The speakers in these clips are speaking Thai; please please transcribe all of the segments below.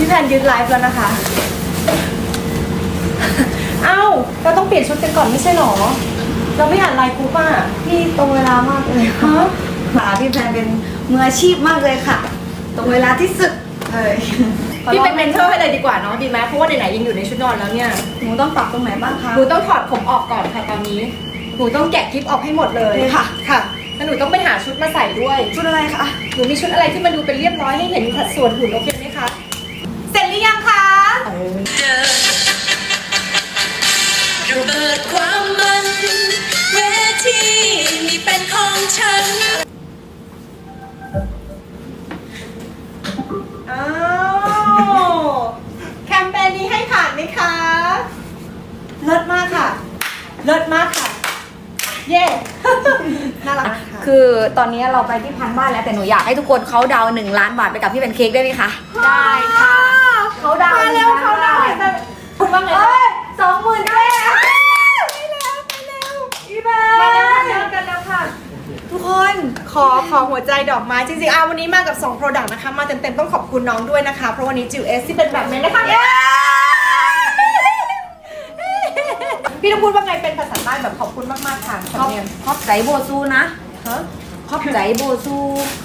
พี่แพนยึดไลฟ์แล้วนะคะ เอ้า เราต้องเปลี่ยนชุดกันก่อนไม่ใช่หรอ เราไม่อ่านไลน์กรุ๊ปอะพี่ตรงเวลามากเลยค่ะฮะค่ะพี่แพนเป็นมืออาชีพมากเลยค่ะ ตรงเวลาที่สุดเลยพี่เป็นเมนเทอร์ให้เลยดีกว่าเนาะดีไหมเพราะว่าไหนๆยังอยู่ในชุดนอนแล้วเนี่ย หนูต้องปรับตรงไหนบ้างคะหนูต้องถอดผมออกก่อนค่ะตอนนี้ หนูต้องแกะกิฟออกให้หมดเลยเลยค่ะ ค่ะแล้วหนูต้องไปหาชุดมาใส่ด้วย ชุดอะไรคะ หนูมีชุดอะไรที่มันดูเป็นเรียบร้อยให้เห็นสัดส่วนหุ่นโอเคไหมคะ เสร็จหรือยังคะ ระเบิดความมันเวทีนี้เป็นของฉัน อ้าว แคมเปญนี้ให้ผ่านไหมคะ เลิศมากค่ะ เลิศมากค่ะ เย้ น่ารักมากค่ะ คือตอนนี้เราไปที่พันบ้านแล้วแต่หนูอยากให้ทุกคนเขาดาวหนึ่งล้านบาทไปกับพี่แพนเค้กได้ไหมคะ ได้ค่ะ เขาดาว มาเร็วเขาดาวน์แต่คุณว่าไง เอ้ยสองหมื่นได้แล้ว ไปแล้วไปแล้ว พี่แพ มาแล้ว น มาแล้วกันแล้วค่ะ ทุกคน ขอขอหัวใจดอกไม้จริงๆอะวันนี้มากับ2 Product นะคะ มาเต็มๆต้องขอบคุณน้องด้วยนะคะ เพราะวันนี้จิวเอสที่เป็นแบบนี้นะคะ พี่ต้องพูดว่าไงเป็นภาษาใต้แบบขอบคุณมากๆค่ะขอบสำเนียง ขอบใจโบซูนะ ฮะ ขอบใจโบซู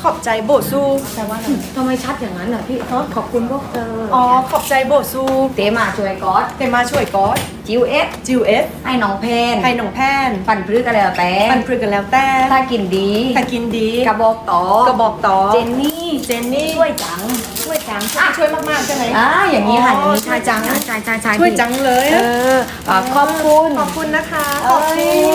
ขอบใจโบซูแปลว่าอะไรทำไมชัดอย่างนั้นอะพี่ขอบคุณพวกเธออ๋อขอบใจโบซูเตมาช่วยก๊อตแต่มาช่วยก๊อตจิวเอสจิวเอสให้น้องเพนไทยหนองแพนปั่นพรึกอะไรแล้วแต่ปันปรึกกันแล้วแต่ถ้ากินดีถ้ากินดีกระบอกต่อกระบอกต่อเจนนี่เจนนี่ช่วยจังช่วยจังช่วยช่วยมากๆใช่ไหมอ่าอย่างนี้ค่ะอย่างนี้ช่วยจังใช่ใช่ใช่ใช่ช่วยจังเลยเอออะขอบคุณขอบคุณนะคะขอบคุณ